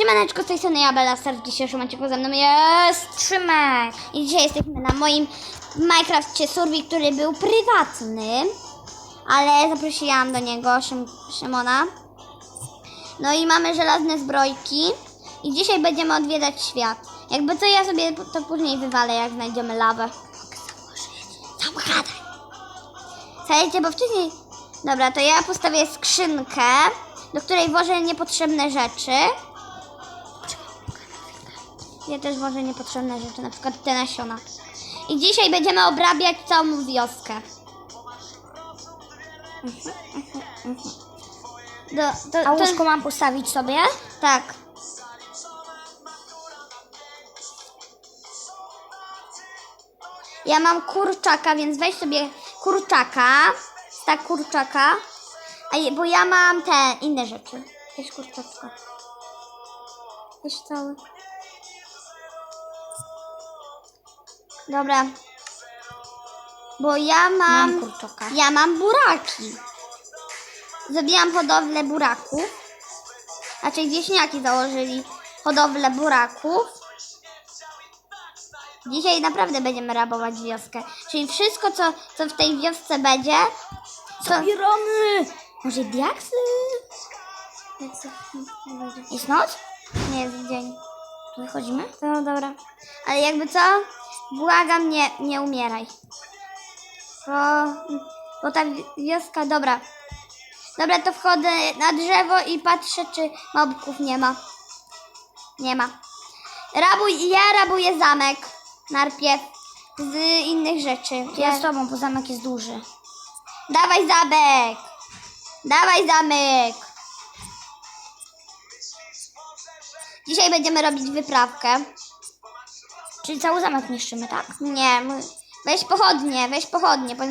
Siemaneczko, z tej strony ja, Bella Star, w dzisiejszym odcinku ze mną jest Trzymek. I dzisiaj jesteśmy na moim Minecrafcie Survey, który był prywatny, ale zaprosiłam do niego Szym, Szymona. No i mamy żelazne zbrojki i dzisiaj będziemy odwiedzać świat. Jakby co, ja sobie to później wywalę, jak znajdziemy lawę. Zagadaj. Słuchajcie, bo wcześniej... Dobra, to ja postawię skrzynkę, do której włożę niepotrzebne rzeczy. Ja też włożę niepotrzebne rzeczy, na przykład te nasiona. I dzisiaj będziemy obrabiać całą wioskę. Do, to, A łóżko mam postawić sobie? tak. Ja mam kurczaka, więc weź sobie kurczaka. Tak, kurczaka. A bo ja mam te inne rzeczy. Weź kurczaka. Weź cały. Dobra. Bo ja mam. Mam. Ja mam buraki. Zrobiłam hodowlę buraków. Znaczy wieśniaki założyli hodowlę buraków. Dzisiaj naprawdę będziemy rabować wioskę. Czyli wszystko, co, co w tej wiosce będzie, to... Zbieramy! Może diaksy? Jest noc? Nie, jest dzień. Wychodzimy? No dobra. Ale jakby co? Błagam, nie, nie umieraj. Bo, bo ta wi- wioska, dobra. Dobra, to wchodzę na drzewo i patrzę, czy mobków nie ma. Nie ma. Rabuj, ja rabuję zamek. Najpierw. Z innych rzeczy. Ja z tobą, bo zamek jest duży. Dawaj zamek! Dawaj zamek! Dzisiaj będziemy robić wyprawkę. Czyli cały zamek niszczymy, tak? Nie, my- weź pochodnie, weź pochodnie. po-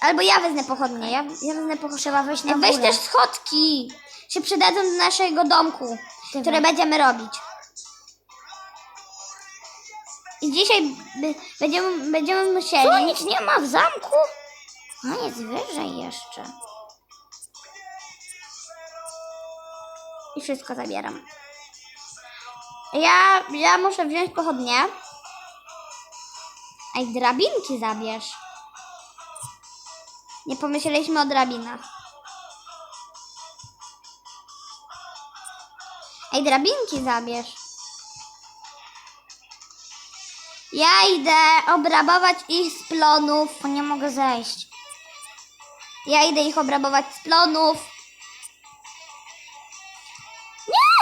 Albo ja wezmę pochodnie, ja, ja wezmę pochodnie. Trzeba wejść na Weź górę. też schodki. Się przydadzą do naszego domku, Ty które weź. będziemy robić. I dzisiaj będziemy, będziemy Co, musieli... nic nie ma w zamku? A jest wyżej jeszcze. I wszystko zabieram. Ja, ja muszę wziąć pochodnie. Ej, drabinki zabierz. Nie pomyśleliśmy o drabinach. Ej, drabinki zabierz. Ja idę obrabować ich z plonów. Nie mogę zejść. Ja idę ich obrabować z plonów. Nie!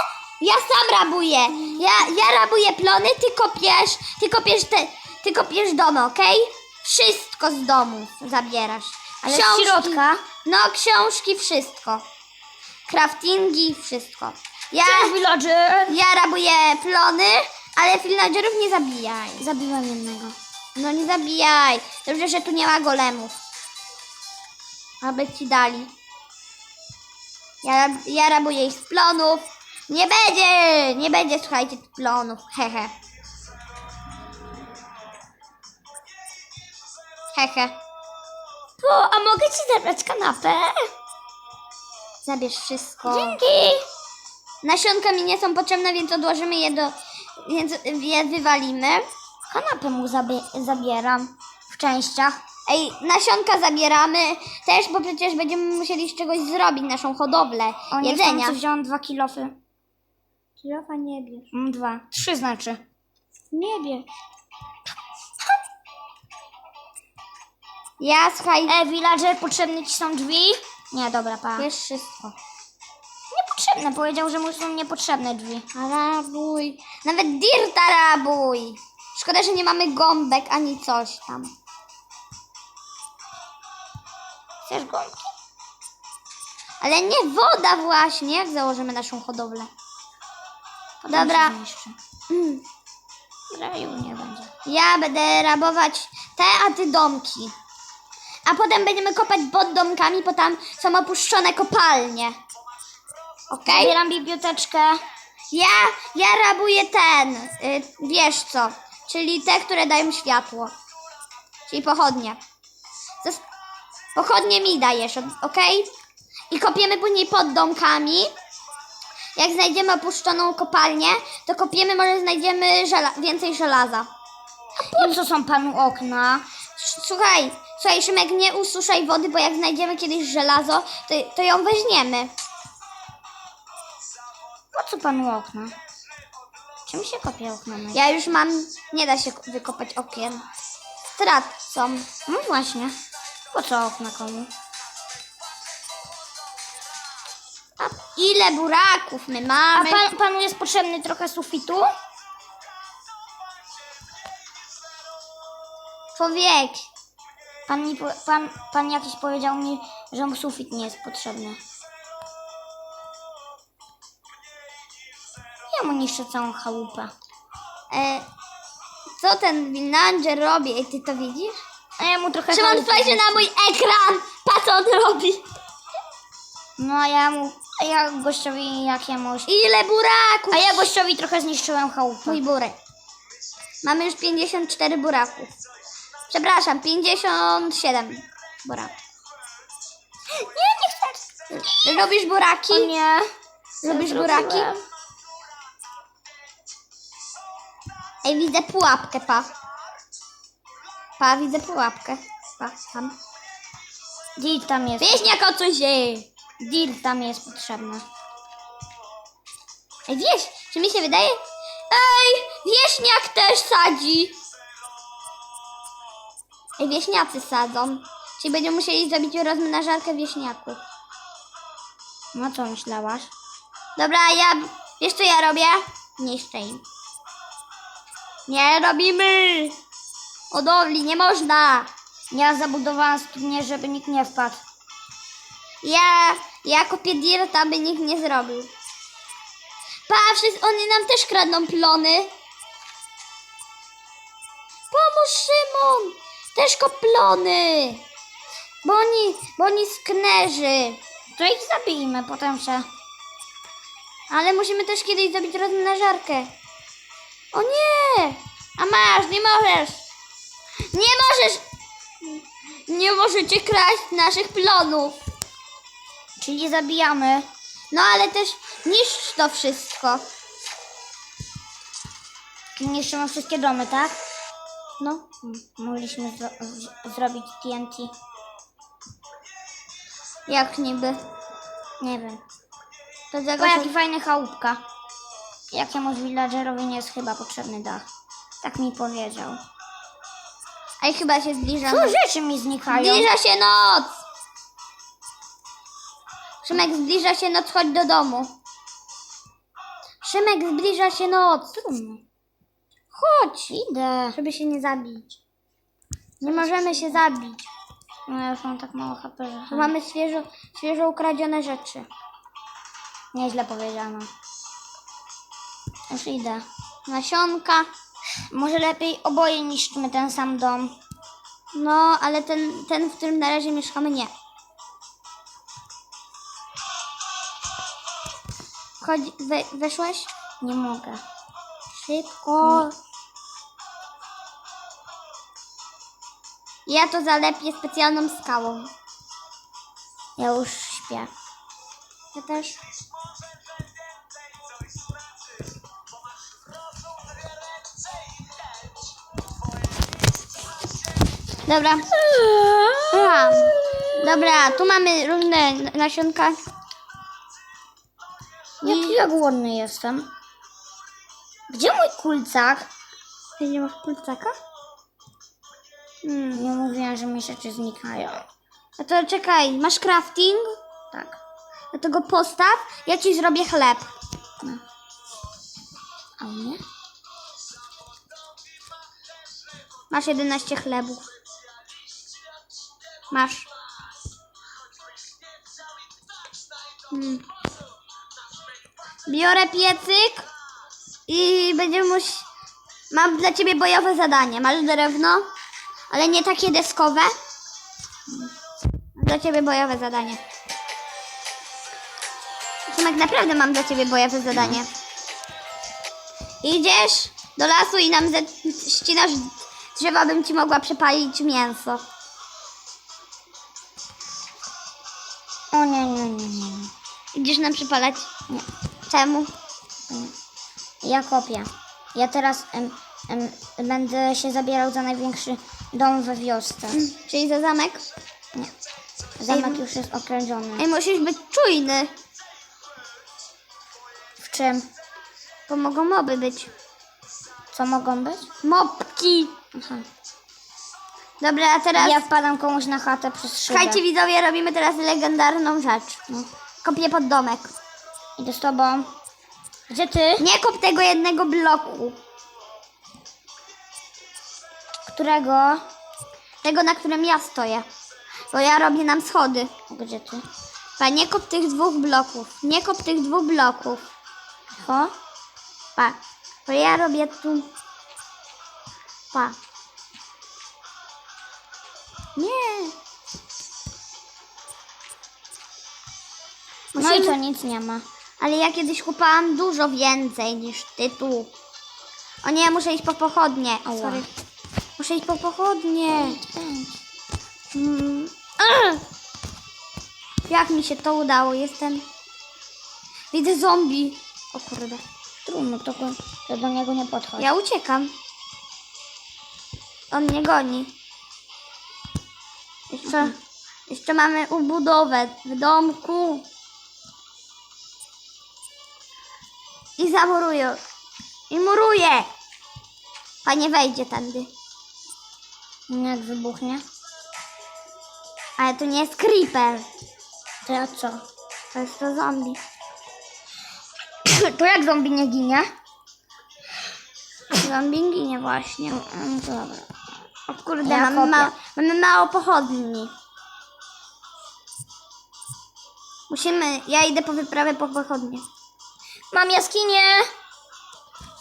Ja sam rabuję. Ja, ja rabuję plony, ty kopiesz, ty kopiesz te, ty kopiesz domy, okej? Wszystko z domów zabierasz. Ale z środka? No, książki, wszystko. Craftingi, wszystko. Ja, Cześć, villager! ja rabuję plony, ale villagerów nie zabijaj. Zabiłam jednego. No nie zabijaj. Dobrze, że tu nie ma golemów. Aby ci dali. Ja, ja rabuję ich z plonów. Nie będzie! Nie będzie, słuchajcie, plonów. Hehe. Hehe. O, a mogę ci zabrać kanapę? Zabierz wszystko. Dzięki! Nasionka mi nie są potrzebne, więc odłożymy je do... Więc je wywalimy. Kanapę mu zabie- zabieram. W częściach. Ej, nasionka zabieramy też, bo przecież będziemy musieli z czegoś zrobić naszą hodowlę O, nie jedzenia. chcę, wziąłem dwa kilofy. Kilofa nie bierz. Mam dwa. Trzy znaczy. Nie bierz. Ja, słuchaj, E, villager, potrzebne ci są drzwi? Nie, dobra, pa. wiesz wszystko. Niepotrzebne, powiedział, że mu są niepotrzebne drzwi. Rabuj. Nawet dirta rabuj. Szkoda, że nie mamy gąbek ani coś tam. Chcesz gąbki? Ale nie woda właśnie, jak założymy naszą hodowlę. Dobra. się zniszczy. Mm. Raju nie będzie. Ja będę rabować te, a ty domki. A potem będziemy kopać pod domkami, bo tam są opuszczone kopalnie. Okej? Zabieram biblioteczkę. Ja, ja rabuję ten, y, wiesz co, czyli te, które dają światło. Czyli pochodnie. Zas- Pochodnie mi dajesz, ok? I kopiemy później pod domkami. jak znajdziemy opuszczoną kopalnię, to kopiemy, może znajdziemy żela więcej żelaza. Po co są panu okna? Słuchaj, słuchaj, Szymek, nie ususzaj wody, bo jak znajdziemy kiedyś żelazo, to, to ją weźmiemy. Po co panu okna? Czym się kopie okna? na- Ja już mam, nie da się wykopać okien. Stracą. No właśnie. Po co okna komu? A ile buraków my A mamy? pan, panu jest potrzebny trochę sufitu? Człowiek. Pan, mi, pan, pan jakiś powiedział mi, że mu sufit nie jest potrzebny. Ja mu niszczę całą chałupę. E, co ten Villager robi? Ej, ty to widzisz? A ja mu trochę Szymon, spojrzy na mój ekran! Patrz, co on robi. No a ja mu, a ja gościowi jakiemuś... Ile buraków? A ja gościowi trochę zniszczyłem chałupę. Mój burek. Mamy już 54 buraków. Przepraszam, 57 buraków. Nie, nie chcę. Robisz buraki? O nie. Lubisz Co buraki? Ej, widzę pułapkę, pa. Pa, widzę pułapkę. Pa, tam. Deal tam jest. Wieśniak o coś dzieje. Deal tam jest potrzebny. Ej, wiesz, czy mi się wydaje? Ej, wieśniak też sadzi. Wieśniacy sadzą. Czyli będziemy musieli zrobić rozmnażarkę wieśniaków. No co myślałaś? Dobra, ja... Wiesz co ja robię? Niszczę im. Nie robimy! Hodowli, nie można! Ja zabudowałam studnię, żeby nikt nie wpadł. Ja... Ja kopię dirta, by nikt nie zrobił. Pa, wszyscy, oni nam też kradną plony. Pomóż Szymon! Też kop plony! Bo oni, bo oni sknerzy. To ich zabijmy, potem się... Ale musimy też kiedyś zrobić rozmnażarkę. O nie! A masz, nie możesz! Nie możesz! Nie możecie kraść naszych plonów. Czyli zabijamy. No ale też niszcz to wszystko. Niszczymy wszystkie domy, tak? No. Mogliśmy zro zrobić TNT. Jak niby? Nie wiem. To O, tego, jaki fajny chałupka. Jakiemuś villagerowi nie jest chyba potrzebny dach. Tak mi powiedział. Ej, chyba się zbliża. Co rzeczy mi znikają? Zbliża się noc! Szymek, zbliża się noc, chodź do domu. Szymek, zbliża się noc. Trudno. Chodź, Idę. żeby się nie zabić. Nie możemy się zabić, No ja już mam tak mało HP, że... mamy świeżo, świeżo ukradzione rzeczy. Nieźle powiedziano. Już idę. Nasionka. Może lepiej oboje niszczmy ten sam dom. No, ale ten, ten, w którym na razie mieszkamy, nie. Chodź, we, weszłeś? Nie mogę. Szybko. Ja to zalepię specjalną skałą. Ja już śpię. Ja też. Dobra. Aha. Dobra, tu mamy różne nasionka. Jaki ja głodny jestem. Gdzie mój kulcak? Ty nie masz plecaka? Hmm. Nie mówiłem, że mi rzeczy znikają. A to czekaj, masz crafting? Tak. No to go postaw, ja ci zrobię chleb. A u mnie? Masz 11 chlebów. Masz. Hmm. Biorę piecyk i będziemy musieć... Mam dla ciebie bojowe zadanie. Masz drewno, ale nie takie deskowe. Mam dla ciebie bojowe zadanie. Tomek, naprawdę mam dla ciebie bojowe zadanie. Idziesz do lasu i nam ścinasz drzewa, bym ci mogła przepalić mięso. O nie, nie, nie, nie. Idziesz nam przypalać? Nie. Czemu? Ja kopię. Ja teraz em, em, będę się zabierał za największy dom we wiosce. Czyli za zamek? Nie. Zamek już jest okrężony. Ej, musisz być czujny. W czym? Bo mogą moby być. Co mogą być? Mopki. Aha. Dobra, a teraz... Ja wpadam komuś na chatę przez szybę. Słuchajcie widzowie, robimy teraz legendarną rzecz. No. Kopię pod domek. Idę z tobą. Gdzie ty? Nie kop tego jednego bloku. Którego? Tego, na którym ja stoję. Bo ja robię nam schody. Gdzie ty? Pa, nie kop tych dwóch bloków. Nie kop tych dwóch bloków. Ho? Pa. Bo ja robię tu... Pa. Nie. No i to nic nie ma. Ale ja kiedyś kupałam dużo więcej niż ty tu. O nie, muszę iść po pochodnie. Ała. Sorry. Muszę iść po pochodnie. Mm. Jak mi się to udało? Jestem... Widzę zombie. O kurde. Trudno, to, to do niego nie podchodź. Ja uciekam. On mnie goni. Jeszcze, jeszcze mamy ubudowę w domku. I zamuruję. I muruję. Panie wejdzie tędy. Jak wybuchnie? Ale to nie jest creeper. To ja co? To jest to zombie. To jak zombie nie ginie? Zombie ginie właśnie. Mm, Dobra. O kurde, Ja mamy, kopię. ma, mamy mało pochodni. Musimy, ja idę po wyprawę po pochodnie. Mam jaskinię!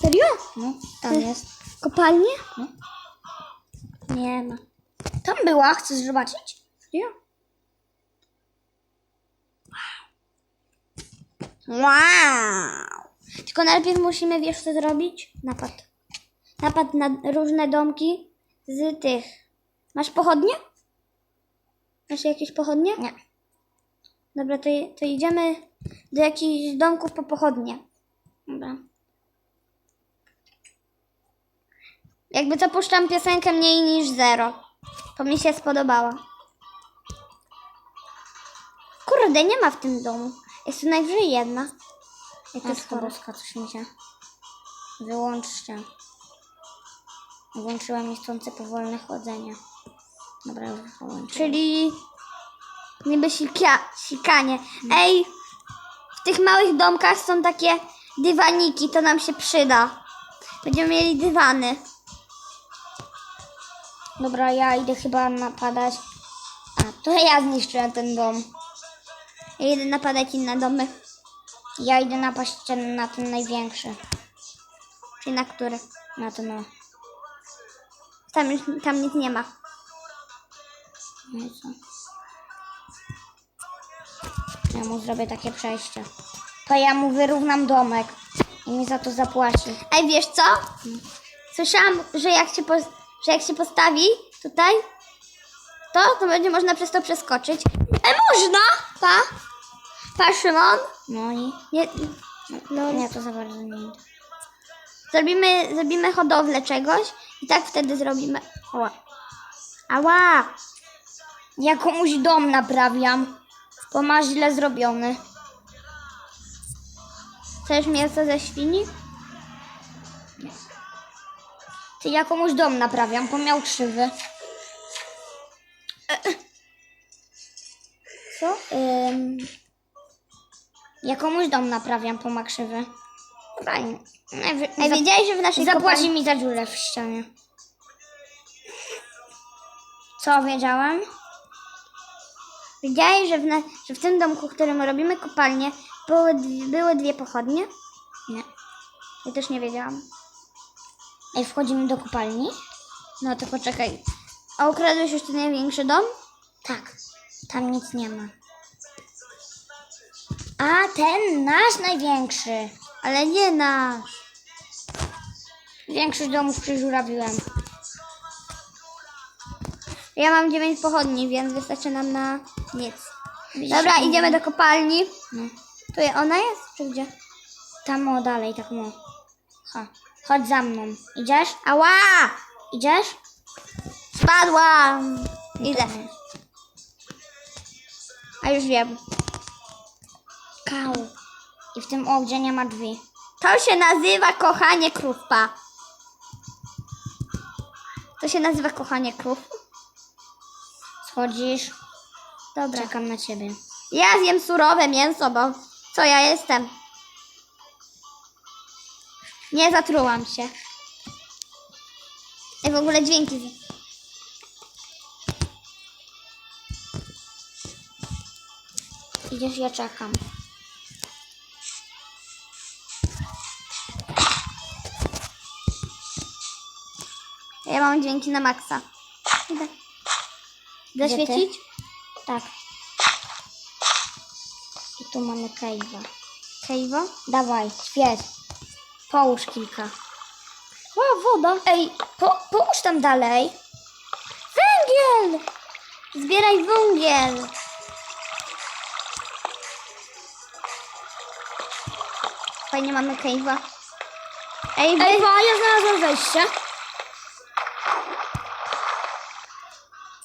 Serio? No, tam Ty- jest. Kopalnie? No. Nie ma. Tam była, chcesz zobaczyć? Serio? Wow! Tylko najpierw musimy, wiesz co zrobić? Napad. Napad na różne domki z tych. Masz pochodnie? Masz jakieś pochodnie? Nie. Dobra, to, to idziemy do jakichś domków po pochodnie. Dobra. Jakby to puszczam piosenkę mniej niż zero. To mi się spodobała. Kurde, nie ma w tym domu. Jest tu najwyżej jedna. Jak to jest coś mi się... Wyłączcie. Włączyłem niechcące powolne chodzenie. Dobra, już wyłączyłem. Czyli niby sika, sikanie. Ej, w tych małych domkach są takie dywaniki, to nam się przyda. Będziemy mieli dywany. Dobra, ja idę chyba napadać. A, to ja zniszczyłem ten dom. Ja idę napadać inne domy. Ja idę napaść ten, na ten największy. Czyli na które? Na ten o. Tam, tam nic nie ma. No co? Ja mu zrobię takie przejście. To ja mu wyrównam domek. I mi za to zapłaci. Ej, wiesz co? Słyszałam, że jak się, pos- że jak się postawi tutaj, to, to będzie można przez to przeskoczyć. Ej, można! Pa! Pa, Szymon? No i... Nie, No nie, to za bardzo nie idę. Zrobimy, zrobimy hodowlę czegoś i tak wtedy zrobimy. Ała. Ała! Ja komuś dom naprawiam, bo ma źle zrobiony. Chcesz mięso ze świni? Ty ja komuś dom naprawiam, bo miał krzywy. Co? Ym, ja komuś dom naprawiam, bo ma krzywy. Najwy- Ej, zap- wiedziałeś, że w naszej Zapłaci kopalni... mi za dziurę w ścianie. Co wiedziałem? Wiedziałeś, że w, na... że w tym domku, w którym robimy kopalnię, były, dwie- były dwie pochodnie? Nie. Ja też nie wiedziałam. Ej, wchodzimy do kopalni? No to poczekaj. A ukradłeś już ten największy dom? Tak. Tam nic nie ma. A, ten nasz największy. Ale nie nasz. Większość domów przyżurawiłem. Ja mam dziewięć pochodni, więc wystarczy nam na nic. Widzisz, Dobra, jak idziemy do kopalni. No. Tu je- ona jest, czy gdzie? Tam o dalej, tak mo. Ha. Chodź za mną. Idziesz? Ała! Idziesz? Spadłam! Idę. A już wiem. Kał. I w tym ogdzie nie ma drzwi. To się nazywa kochanie krówka. To się nazywa kochanie krów. Schodzisz. Dobra. Czekam na ciebie. Ja zjem surowe mięso, bo co ja jestem? Nie zatrułam się. I w ogóle dźwięki. Idziesz, ja czekam. Ja mam dźwięki na maksa. Idę. Zaświecić? Tak. I tu mamy kejwa. Kejwo? Dawaj, świeć. Połóż kilka. O, woda. Ej, po, połóż tam dalej. Węgiel! Zbieraj węgiel. Fajnie mamy kejwa. Ej. Ej, bo ja znalazłam wejście.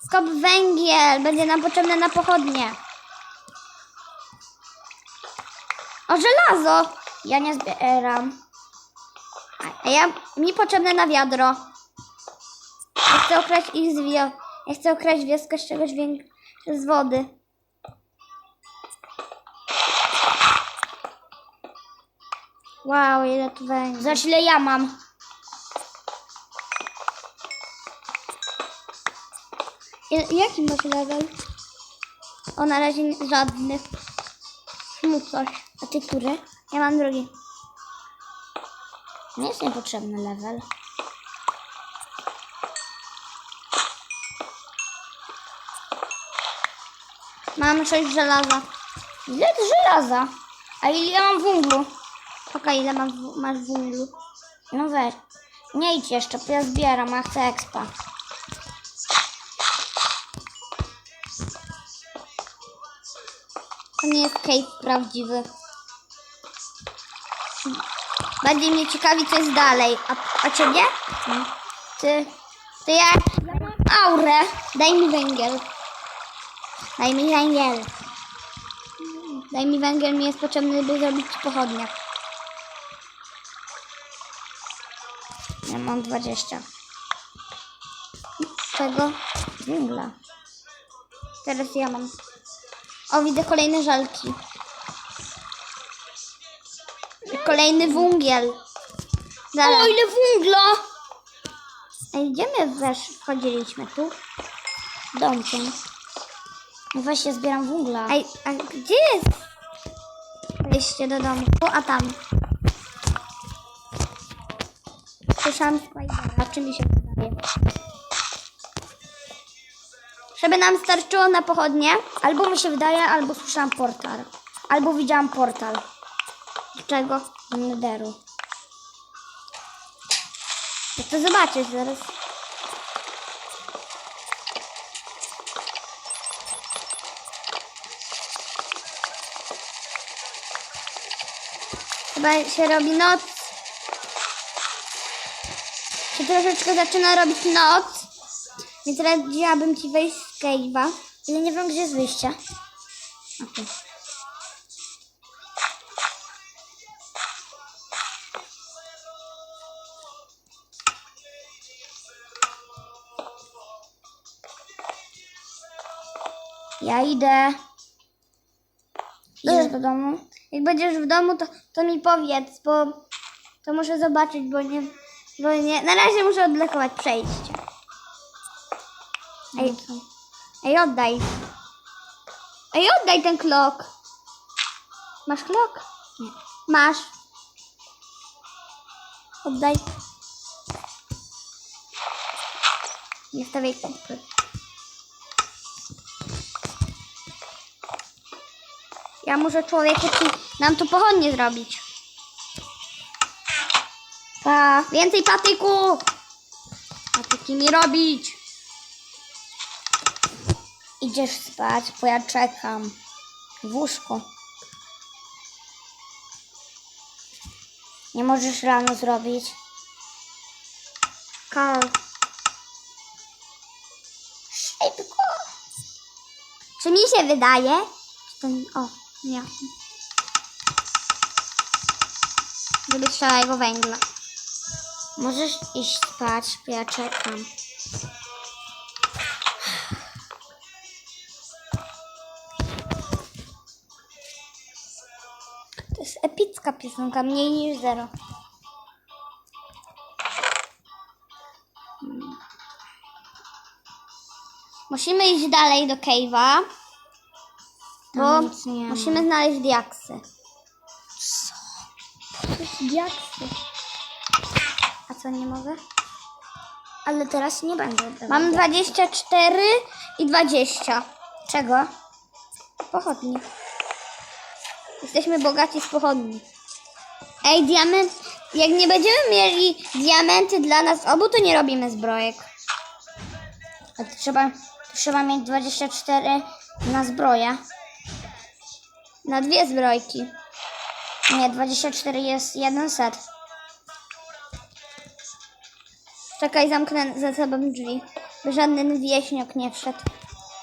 Skop węgiel, będzie nam potrzebne na pochodnie. O, żelazo! Ja nie zbieram. A ja, mi potrzebne na wiadro. Ja chcę okraść ich z wio... Ja chcę okraść wioskę z czegoś większego, z wody. Wow, ile tu węgla. Zobacz ile ja mam. I- Jaki masz level? O, na razie żadny. Mów coś. A ty który? Ja mam drugi. Nie jest niepotrzebny level. Mam sześć żelaza. Ile ty żelaza? A ile ja mam węglu? Okej, ile w- masz węglu? No weź. Nie idź jeszcze, bo ja zbieram, a chcę expa. To nie jest cave prawdziwy. Bardziej mnie ciekawi, co jest dalej. A, a ciebie? Ty, to ja, ja mam aurę. Daj mi węgiel. Daj mi węgiel. Daj mi węgiel, mi jest potrzebny, by zrobić pochodnię. Ja mam 20. Czego? Węgla. Teraz ja mam. O, widzę kolejne żelki. Kolejny węgiel. Zaraz. O, ile węgla! Ej, gdzie my wesz wchodziliśmy? Tu? Domkiem. No ja zbieram węgla. Ej, a gdzie jest wejście do domu? A tam. Słyszałam Spidera, czy mi się wydaje? Żeby nam starczyło na pochodnie. Albo mi się wydaje, albo słyszałam portal. Albo widziałam portal. Czego? Netheru. Ja to zobaczysz zaraz. Chyba się robi noc. Się troszeczkę zaczyna robić noc. Więc radziłabym ci wejść z cave'a. Ja nie wiem, gdzie jest wyjście. Ja idę. Idziesz Y. do domu? Jak będziesz w domu, to, to mi powiedz, bo to muszę zobaczyć, bo nie, bo nie. Na razie muszę odblokować przejście. Ej, ej, oddaj. Ej, oddaj ten klok. Masz klok? Nie. Masz. Oddaj. Nie stawiaj kupy. Ja muszę człowieku nam tu pochodnie zrobić. Pa, więcej patyku! Patyki mi robić. Idziesz spać, bo ja czekam. W łóżku. Nie możesz rano zrobić. Karl. Szybko. Czy mi się wydaje? Ten... O, nie. Żeby jego węgla. Możesz iść spać, ja czekam. To jest epicka piosenka, mniej niż zero. Musimy iść dalej do cave'a, bo nic nie ma. musimy znaleźć diaksy. Co? To jest diaksy. A co, nie mogę? Ale teraz nie będę. Mam 24 i 20. Czego? Pochodni. Jesteśmy bogaci z pochodni. Ej, diament. Jak nie będziemy mieli diamenty dla nas obu, to nie robimy zbrojek. A trzeba, trzeba mieć 24 na zbroję. Na dwie zbrojki. Nie, 24 jest jeden set. Czekaj, zamknę za sobą drzwi. By żaden wieśniok nie wszedł.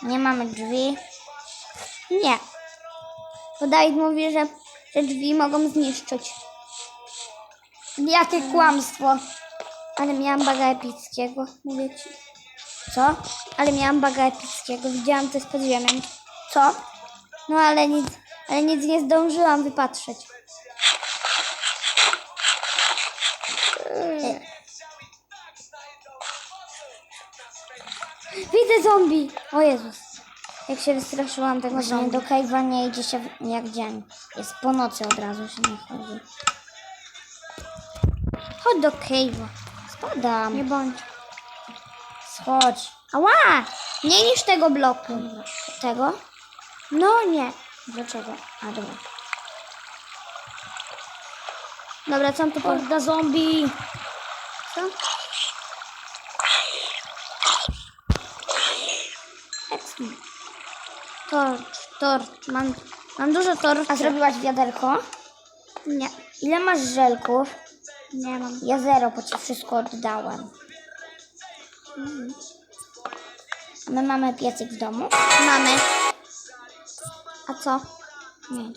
Nie mamy drzwi. Nie. Dawid mówi, że drzwi mogą zniszczyć. Jakie kłamstwo. Ale miałam baga epickiego, mówię ci. Co? Ale miałam baga epickiego, widziałam to z podziemiem. Co? No ale nic, ale nic nie zdążyłam wypatrzeć. Widzę zombie! O Jezus. Jak się wystraszyłam tego zombie. do cave'a nie idzie się jak dzień. Jest po nocy od razu się nie chodzi. Chodź do cave'a. Spadam. Nie bądź. Schodź. Ała! Mniej niż tego bloku. Tego? No nie. Dlaczego? A dobra. Dobra, co tu po... Horda zombie. Co? Torcz, torcz. Mam, mam dużo torczy. A zrobiłaś wiaderko? Nie, Ile masz żelków? nie mam. Ja zero, bo ci wszystko oddałem. My mamy piecyk w domu? Mamy. A co? Nie.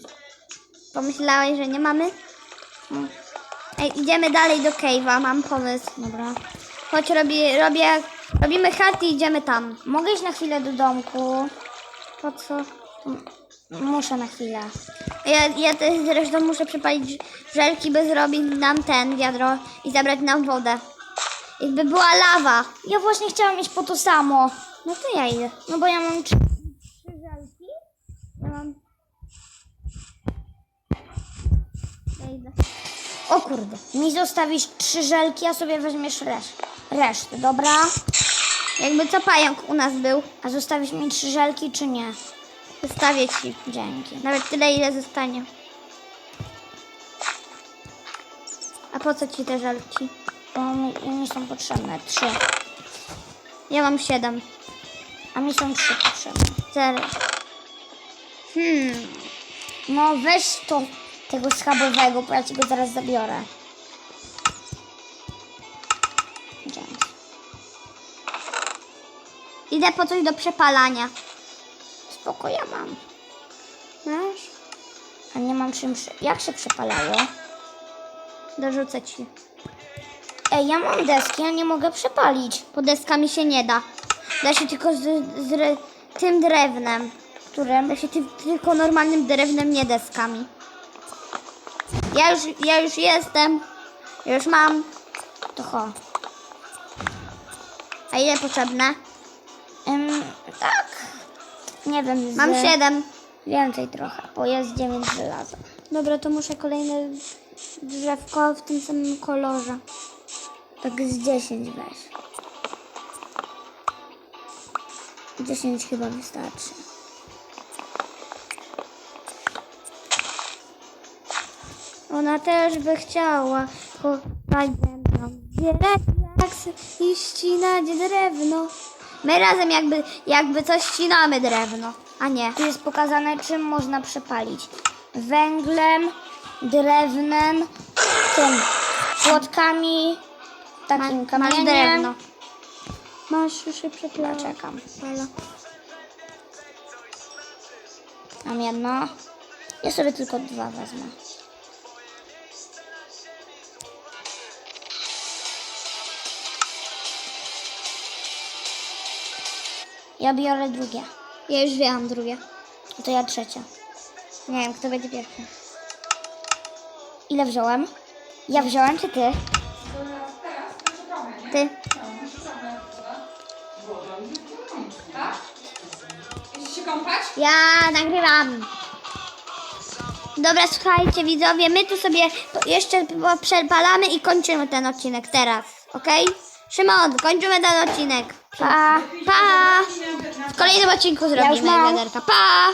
Pomyślałeś, że nie mamy? Mm. Ej, idziemy dalej do cave'a, mam pomysł. Dobra. Chodź, robię, robię, robimy chat i idziemy tam. Mogę iść na chwilę do domku? Po co? Muszę na chwilę. Ja, ja też zresztą muszę przepalić żelki, by zrobić nam ten wiadro i zabrać nam wodę. Jakby była lawa. Ja właśnie chciałam iść po to samo. No to ja idę. No bo ja mam trzy. Ja mam... Ja idę. O kurde. Mi zostawisz trzy żelki, a sobie weźmiesz reszt. Resztę, dobra? Jakby co pająk u nas był. A zostawisz mi trzy żelki, czy nie? Zostawię ci. Dzięki. Nawet tyle, ile zostanie. A po co ci te żelki? Bo mi, mi są potrzebne. Trzy. Ja mam siedem. A mi są trzy potrzebne. Zero. Hmm. No weź to tego schabowego, bo ja ci go zaraz zabiorę. Idę po coś do przepalania. Spoko, ja mam. Masz? A nie mam czym... Jak się przepalało? Dorzucę ci. Ej, ja mam deski, ja nie mogę przepalić. Po deskami się nie da. Da się tylko z, z tym drewnem. Którym? Da się ty, tylko normalnym drewnem, nie deskami. Ja już, ja już jestem. Już mam. To cho. A ile potrzebne? Ym, tak. Nie wiem, z... Mam siedem. Więcej trochę, bo jest dziewięć żelaza. Dobra, to muszę kolejne drzewko w tym samym kolorze. Tak z 10 weź. 10 chyba wystarczy. Ona też by chciała ze mną. Zbierać i ścinać drewno. My razem jakby, jakby coś ścinamy drewno, a nie. Tu jest pokazane, czym można przepalić. Węglem, drewnem, tym płotkami, takim Masz kamieniem. drewno. Masz już przeplała. Czekam. Halo. Mam jedno. Ja sobie tylko dwa wezmę. Ja biorę drugie. Ja już wzięłam drugie. To ja trzecie. Nie wiem, kto będzie pierwszy. Ile wziąłem? Ja wziąłem czy ty? Ty. Idziesz się kąpać? Ja nagrywam. Dobra, słuchajcie widzowie, my tu sobie jeszcze przepalamy i kończymy ten odcinek teraz, ok? Szymon, kończymy ten odcinek. Pa, pa. W kolejnym odcinku zrobimy wiaderka. Pa.